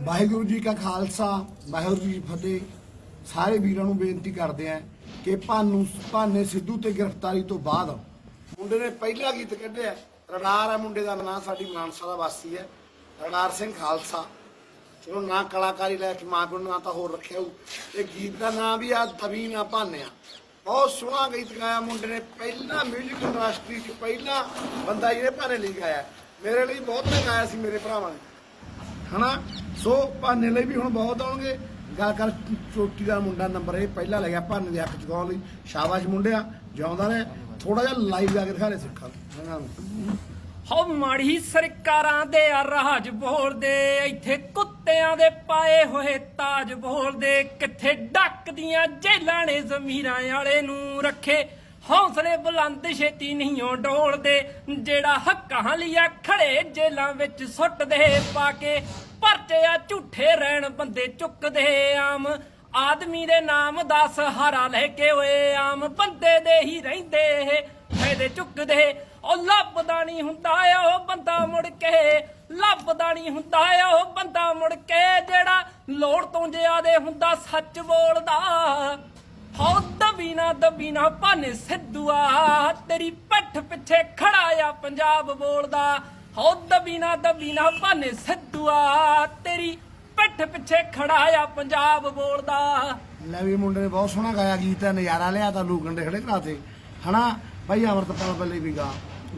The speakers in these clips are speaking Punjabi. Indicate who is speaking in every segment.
Speaker 1: ਵਾਹਿਗੁਰੂ ਜੀ ਕਾ ਖਾਲਸਾ, ਵਾਹਿਗੁਰੂ ਜੀ ਕੀ ਫਤਿਹ। ਸਾਰੇ ਵੀਰਾਂ ਨੂੰ ਬੇਨਤੀ ਕਰਦੇ ਆਂ ਕਿ ਭਾਨੂ ਭਾਨੇ ਸਿੱਧੂ ਤੇ ਗ੍ਰਿਫਤਾਰੀ ਤੋਂ ਬਾਅਦ ਮੁੰਡੇ ਨੇ ਪਹਿਲਾ ਗੀਤ ਕੱਢਿਆ। ਰਣਾਰ ਹੈ ਮੁੰਡੇ ਦਾ ਨਾਂ, ਸਾਡੀ ਮਾਨਸਾ ਦਾ ਵਾਸੀ ਹੈ। ਰਣਾਰ ਸਿੰਘ ਖਾਲਸਾ। ਚਲੋ ਨਾ ਕਲਾਕਾਰੀ ਲੈ ਕੇ ਮਾਂ ਪਿਓ ਨੇ ਨਾਂ ਤਾਂ ਹੋਰ ਰੱਖਿਆ ਹੋਊ। ਤੇ ਗੀਤ ਦਾ ਨਾਂ ਵੀ ਆ ਦਵੀ ਨਾ ਭਾਨਿਆ। ਬਹੁਤ ਸੋਹਣਾ ਗੀਤ ਗਾਇਆ ਮੁੰਡੇ ਨੇ। ਪਹਿਲਾ 뮤직 ਇੰਡਸਟਰੀ 'ਚ ਪਹਿਲਾ ਬੰਦਾ ਜਿਹਨੇ ਭਾਨੇ ਲਈ ਗਾਇਆ। ਮੇਰੇ ਲਈ ਬਹੁਤ ਨੇ ਗਾਇਆ ਸੀ ਮੇਰੇ ਭਰਾਵਾਂ ਨੇ। ਹਨਾ? ਸੋ ਭਾਨੇ ਲਈ ਵੀ ਹੁਣ ਬਹੁਤ ਆਉਣਗੇ। ਗੱਲ ਕਰ, ਚੋਟੀ ਦਾ ਮੁੰਡਾ ਨੰਬਰ ਇਹ ਪਹਿਲਾ ਲੱਗਿਆ ਭਾਨੇ ਦੇ ਹੱਕ ਚੁਕਾਉਣ ਲਈ। ਸ਼ਾਬਾਸ਼ ਮੁੰਡਿਆ, ਜਿਉਂਦਾ ਰਹੇ। ਥੋੜਾ ਜਿਹਾ ਲਾਈਵ ਜਾ ਕੇ ਦਿਖਾ ਲੈ ਸਿੱਖਾਂ ਨੂੰ।
Speaker 2: ਮਾੜੀ ਸਰਕਾਰਾਂ ਦੇ ਆ ਰਾਜ ਬੋਲਦੇ, ਇੱਥੇ ਕੁੱਤਿਆਂ ਦੇ ਪਾਏ ਹੋਏ ਤਾਜ ਬੋਲਦੇ। ਕਿੱਥੇ ਡੱਕਦੀਆਂ ਜੇਲਾਂ ਨੇ ਜ਼ਮੀਰਾਂ ਵਾਲੇ ਨੂੰ ਰੱਖੇ ਹੌਸਲੇ ਬੁਲੰਦ ਛੇਤੀ ਨਹੀਂ ਓ ਡੋਲਦੇ, ਜਿਹੜਾ ਹੱਕਾਂ ਲਿਆ ਖੜੇ ਜੇਲਾਂ ਵਿੱਚ ਸੁੱਟਦੇ, ਪਾ ਕੇ ਪਰਚੇ ਆ ਝੂਠੇ ਰਹਿਣ ਬੰਦੇ ਚੁੱਕਦੇ ਆਮ। ਆਦਮੀ ਦੇ ਨਾਮ ਦਾ ਸਹਾਰਾ ਲੈ ਕੇ ਓਏ ਆਮ, ਬੰਦੇ ਦੇ ਹੀ ਰਹਿੰਦੇ ਇਹ, ਫਾਇਦੇ ਚੁੱਕਦੇ। ਉਹ ਲੱਭਦਾ ਨਹੀਂ ਹੁੰਦਾ ਉਹ ਬੰਦਾ ਮੁੜ ਕੇ, ਲੱਭਦਾ ਨਹੀਂ ਹੁੰਦਾ ਉਹ ਬੰਦਾ ਮੁੜ ਕੇ, ਜਿਹੜਾ ਲੋੜ ਤੋਂ ਜ਼ਿਆਦੇ ਹੁੰਦਾ ਸੱਚ ਬੋਲਦਾ। ਹੋ ਦਬੀਨਾ ਦਬੀਨਾ ਭਾਨੇ ਸਿੱਧੂਆ। ਤੇਰੀ ਪੱਠ ਪਿੱਛੇ ਖੜਾ ਆ ਪੰਜਾਬ ਬੋਲਦਾ। ਹੋ ਦਬੀਨਾ ਦਬੀਨਾ ਭਾਨੇ ਸਿੱਧੂਆ। ਤੇਰੀ ਪੱਠ ਪਿੱਛੇ ਖੜਾ ਆ ਪੰਜਾਬ ਬੋਲਦਾ।
Speaker 1: ਲੈ ਵੀ ਮੁੰਡੇ ਨੇ ਬਹੁਤ ਸੋਹਣਾ ਗਾਇਆ ਗੀਤ ਹੈ ਨਜ਼ਾਰਾ ਲਿਆ ਤਾਂ ਲੋਕ ਗੰਡੇ ਖੜੇ ਕਰਾਤੇ। ਹਨਾ? ਭਾਈ ਅਮਰਤਪਾਲ ਬੱਲੇ ਵੀ ਗਾ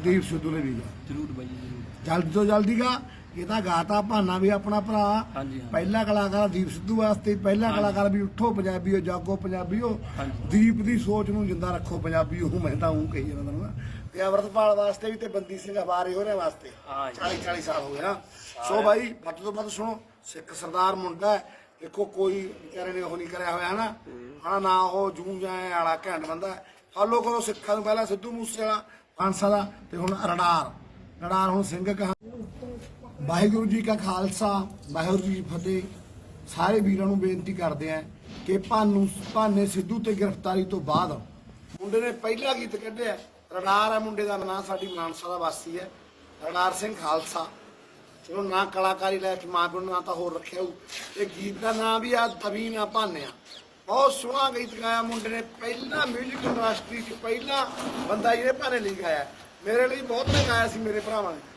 Speaker 1: ਦੀਪ ਸਿੱਧੂ ਨੇ ਵੀ ਗਾ।
Speaker 2: ਜ਼ਰੂਰ ਬਾਈ ਜ਼ਰੂਰ।
Speaker 1: ਜਲਦੀ ਤੋਂ ਜਲਦੀ ਗਾ। ਇਹ ਤਾਂ ਗਾਤਾ ਭਾਨਾ ਵੀ ਆਪਣਾ ਭਰਾ।
Speaker 2: ਹਾਂਜੀ, ਹਾਂ।
Speaker 1: ਪਹਿਲਾ ਕਲਾਕਾਰ ਦੀਪ ਸਿੱਧੂ ਵਾਸਤੇ ਪਹਿਲਾ ਕਲਾਕਾਰ ਵੀ ਉੱਠੋ ਪੰਜਾਬੀਓ ਜਾਗੋ ਪੰਜਾਬੀਓ। ਦੀਪ ਦੀ ਸੋਚ ਨੂੰ ਜਿੰਦਾ ਰੱਖੋ ਪੰਜਾਬੀਓ ਮੈਂ ਤਾਂ ਹੂੰ ਕਹੀ ਜਾਂਦਾ ਨਾ ਤੇ ਅਮਰਤਪਾਲ ਵਾਸਤੇ ਵੀ ਤੇ ਬੰਦੀ ਸਿੰਘ ਹਵਾਰੇ ਹੋਰੇ ਵਾਸਤੇ।
Speaker 2: ਹਾਂ ਜੀ।
Speaker 1: 40 40 ਸਾਲ ਹੋ ਗਏ ਨਾ। ਸੋ ਭਾਈ ਵੱਧ ਤੋਂ ਵੱਧ ਸੁਣੋ ਸਿੱਖ ਸਰਦਾਰ ਮੁੰਡਾ ਹੈ। ਦੇਖੋ ਕੋਈ ਵਿਚਾਰੇ ਨੇ ਉਹ ਨਹੀਂ ਕਰਿਆ ਹੋਇਆ ਨਾ ਹਾਂ। ਨਾ ਉਹ ਜੂੰ ਜਾਏ ਵਾਲਾ ਘੈਂਟ ਬੰਦਾ ਫਾਲੋ ਕਰੋ ਸਿੱਖਾਂ ਨੂੰ ਪਹਿਲਾਂ ਸਿੱਧੂ ਮੂਸੇ ਵਾਲਾ ਫਾਂਸਾ ਦਾ ਤੇ ਹੁਣ ਰਡਾਰ ਰਡਾਰ ਹੁਣ ਸਿੰਘ ਕਹਾ ਵਾਹਿਗੁਰੂ ਜੀ ਕਾ ਖਾਲਸਾ, ਵਾਹਿਗੁਰੂ ਜੀ ਕੀ ਫਤਿਹ। ਸਾਰੇ ਵੀਰਾਂ ਨੂੰ ਬੇਨਤੀ ਕਰਦੇ ਆਂ ਕਿ ਭਾਨੂ, ਭਾਨੇ ਸਿੱਧੂ ਤੇ ਗ੍ਰਿਫਤਾਰੀ ਤੋਂ ਬਾਅਦ ਮੁੰਡੇ ਨੇ ਪਹਿਲਾ ਗੀਤ ਕੱਢਿਆ। ਰਡਾਰ ਹੈ ਮੁੰਡੇ ਦਾ ਨਾਂ, ਸਾਡੀ ਮਾਨਸਾ ਦਾ ਵਾਸੀ ਹੈ। ਰਡਾਰ ਸਿੰਘ ਖਾਲਸਾ। ਚਲੋ ਨਾ ਕਲਾਕਾਰੀ ਲੈ ਕੇ ਮਾਂ ਪਿਓ ਨੇ ਨਾਂ ਤਾਂ ਹੋਰ ਰੱਖਿਆ ਹੋਊ। ਤੇ ਗੀਤ ਦਾ ਨਾਂ ਵੀ ਆ ਦਵੀ ਨਾ ਭਾਨਿਆ। ਬਹੁਤ ਸੋਹਣਾ ਗੀਤ ਗਾਇਆ ਮੁੰਡੇ ਨੇ। ਪਹਿਲਾ ਮਿਊਜ਼ਿਕ ਇੰਡਸਟਰੀ 'ਚ ਪਹਿਲਾ ਬੰਦਾ ਜਿਹਨੇ ਭਾਨੇ ਲਈ ਗਾਇਆ। ਮੇਰੇ ਲਈ ਬਹੁਤ ਨੇ ਗਾਇਆ ਸੀ ਮੇਰੇ ਭਰਾਵਾਂ ਨੇ।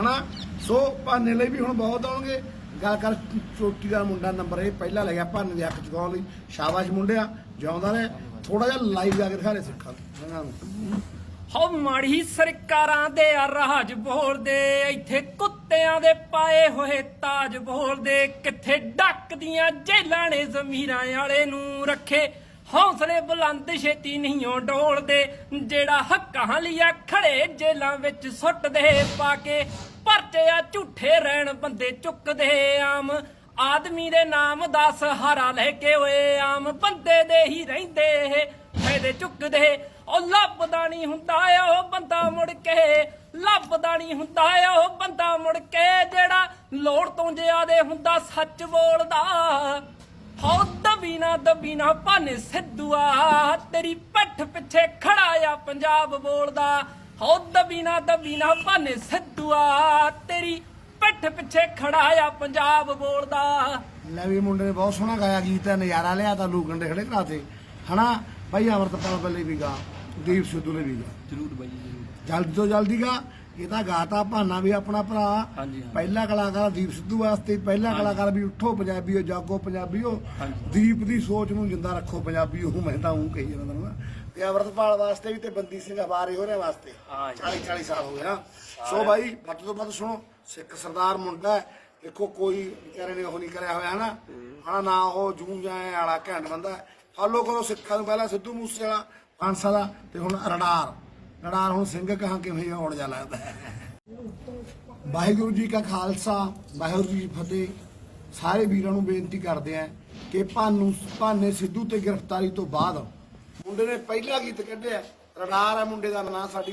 Speaker 1: ਹਨਾ? ਸੋ ਭਾਨੇ ਲਈ ਵੀ ਹੁਣ ਬਹੁਤ ਆਉਣਗੇ। ਗੱਲ ਕਰ, ਚੋਟੀ ਦਾ ਮੁੰਡਾ ਨੰਬਰ ਇਹ ਪਹਿਲਾ ਲੱਗਿਆ ਭਾਨੇ ਦੇ ਹੱਕ ਚੁਕਾਉਣ ਲਈ। ਸ਼ਾਬਾਸ਼ ਮੁੰਡਿਆ, ਜਿਉਂਦਾ ਰਹੇ। ਥੋੜਾ ਜਿਹਾ ਲਾਈਵ ਜਾ ਕੇ ਦਿਖਾ ਲੈ ਸਿੱਖਾਂ ਨੂੰ
Speaker 2: ਹੋ ਮਾੜੀ ਸਰਕਾਰਾਂ ਦੇ ਆ ਰਾਜ ਬੋਲਦੇ, ਇੱਥੇ ਕੁੱਤਿਆਂ ਦੇ ਪਾਏ ਹੋਏ ਤਾਜ ਬੋਲਦੇ। ਕਿੱਥੇ ਡੱਕਦੀਆਂ ਜੇਲਾਂ ਨੇ ਜ਼ਮੀਰਾਂ ਵਾਲੇ ਨੂੰ ਰੱਖੇ ਹੌਸਲੇ ਬੁਲੰਦ ਛੇਤੀ ਨਹੀਂ ਓ ਡੋਲਦੇ ਜਿਹੜਾ ਹੱਕਾਂ ਲਿਆ ਖੜੇ ਜੇਲਾਂ ਵਿੱਚ ਸੁੱਟਦੇ, ਪਾ ਕੇ ਪਰਚੇ ਝੂਠੇ ਰਹਿਣ ਬੰਦੇ ਚੁੱਕਦੇ ਆਮ। ਆਦਮੀ ਦੇ ਨਾਮ ਦਾ ਸਹਾਰਾ ਲੈ ਕੇ ਓਏ ਆਮ, ਬੰਦੇ ਦੇ ਹੀ ਰਹਿੰਦੇ ਇਹ, ਫਾਇਦੇ ਚੁੱਕਦੇ। ਉਹ ਲੱਭਦਾ ਨਹੀਂ ਹੁੰਦਾ ਉਹ ਬੰਦਾ ਮੁੜ ਕੇ, ਲੱਭਦਾ ਨਹੀਂ ਹੁੰਦਾ ਉਹ ਬੰਦਾ ਮੁੜ ਕੇ, ਜਿਹੜਾ ਲੋੜ ਤੋਂ ਜ਼ਿਆਦੇ ਹੁੰਦਾ ਸੱਚ ਬੋਲਦਾ। ਹੋ ਦਬੀਨਾ ਦਬੀਨਾ ਭਾਨੇ ਸਿੱਧੂਆ। ਤੇਰੀ ਪੱਠ ਪਿੱਛੇ ਖੜਾ ਆ ਪੰਜਾਬ ਬੋਲਦਾ। ਹੋ ਦਬੀਨਾ ਦਬੀਨਾ ਭਾਨੇ ਸਿੱਧੂਆ। ਤੇਰੀ ਪੱਠ ਪਿੱਛੇ ਖੜਾ ਆ ਪੰਜਾਬ ਬੋਲਦਾ।
Speaker 1: ਲੈ ਵੀ ਮੁੰਡੇ ਨੇ ਬਹੁਤ ਸੋਹਣਾ ਗਾਇਆ ਗੀਤ ਹੈ ਨਜ਼ਾਰਾ ਲਿਆ ਤਾਂ ਲੋਕ ਗੰਡੇ ਖੜੇ ਕਰਾਤੇ। ਹਨਾ? ਭਾਈ ਅਮਰਤਪਾਲ ਬੱਲੇ ਵੀ ਗਾ ਦੀਪ ਸਿੱਧੂ ਨੇ ਵੀ ਗਾ।
Speaker 2: ਜ਼ਰੂਰ ਬਾਈ ਜ਼ਰੂਰ।
Speaker 1: ਜਲਦੀ ਤੋਂ ਜਲਦੀ ਗਾ। ਇਹ ਤਾਂ ਗਾਤਾ ਭਾਨਾ ਵੀ ਆਪਣਾ ਭਰਾ।
Speaker 2: ਹਾਂਜੀ, ਹਾਂ।
Speaker 1: ਪਹਿਲਾ ਕਲਾਕਾਰ ਦੀਪ ਸਿੱਧੂ ਵਾਸਤੇ ਪਹਿਲਾ ਕਲਾਕਾਰ ਵੀ ਉੱਠੋ ਪੰਜਾਬੀਓ ਜਾਗੋ ਪੰਜਾਬੀਓ। ਦੀਪ ਦੀ ਸੋਚ ਨੂੰ ਜਿੰਦਾ ਰੱਖੋ ਪੰਜਾਬੀਓ ਮੈਂ ਤਾਂ ਹੂੰ ਕਹੀ ਜਾਂਦਾ ਨਾ ਤੇ ਅਮਰਤਪਾਲ ਵਾਸਤੇ ਵੀ ਤੇ ਬੰਦੀ ਸਿੰਘ ਹਵਾਰੇ ਹੋਰੇ ਵਾਸਤੇ।
Speaker 2: ਹਾਂ ਜੀ।
Speaker 1: 40 40 ਸਾਲ ਹੋ ਗਏ ਨਾ। ਸੋ ਭਾਈ ਵੱਧ ਤੋਂ ਵੱਧ ਸੁਣੋ ਸਿੱਖ ਸਰਦਾਰ ਮੁੰਡਾ ਹੈ। ਦੇਖੋ ਕੋਈ ਵਿਚਾਰੇ ਨੇ ਉਹ ਨਹੀਂ ਕਰਿਆ ਹੋਇਆ ਨਾ ਹਾਂ। ਨਾ ਉਹ ਜੂੰ ਜਾਏ ਵਾਲਾ ਘੈਂਟ ਬੰਦਾ ਫਾਲੋ ਕਰੋ ਸਿੱਖਾਂ ਨੂੰ ਪਹਿਲਾਂ ਸਿੱਧੂ ਮੂਸੇ ਵਾਲਾ ਫਾਂਸਾ ਦਾ ਤੇ ਹੁਣ ਰਡਾਰ ਰਡਾਰ ਹੁਣ ਸਿੰਘ ਕਹਾਂ ਕਿਵੇਂ ਹੋਣ ਜਾ ਲੱਗਦਾ ਵਾਹਿਗੁਰੂ ਜੀ ਕਾ ਖਾਲਸਾ, ਵਾਹਿਗੁਰੂ ਜੀ ਫਤਿਹ। ਸਾਰੇ ਵੀਰਾਂ ਨੂੰ ਬੇਨਤੀ ਕਰਦੇ ਆਂ ਕਿ ਭਾਨੂ ਭਾਨੇ ਸਿੱਧੂ ਤੇ ਗ੍ਰਿਫਤਾਰੀ ਤੋਂ ਬਾਅਦ ਮੁੰਡੇ ਨੇ ਪਹਿਲਾ ਗੀਤ ਕੱਢਿਆ। ਰਡਾਰ ਹੈ ਮੁੰਡੇ ਦਾ ਨਾਂ ਸਾਡੀ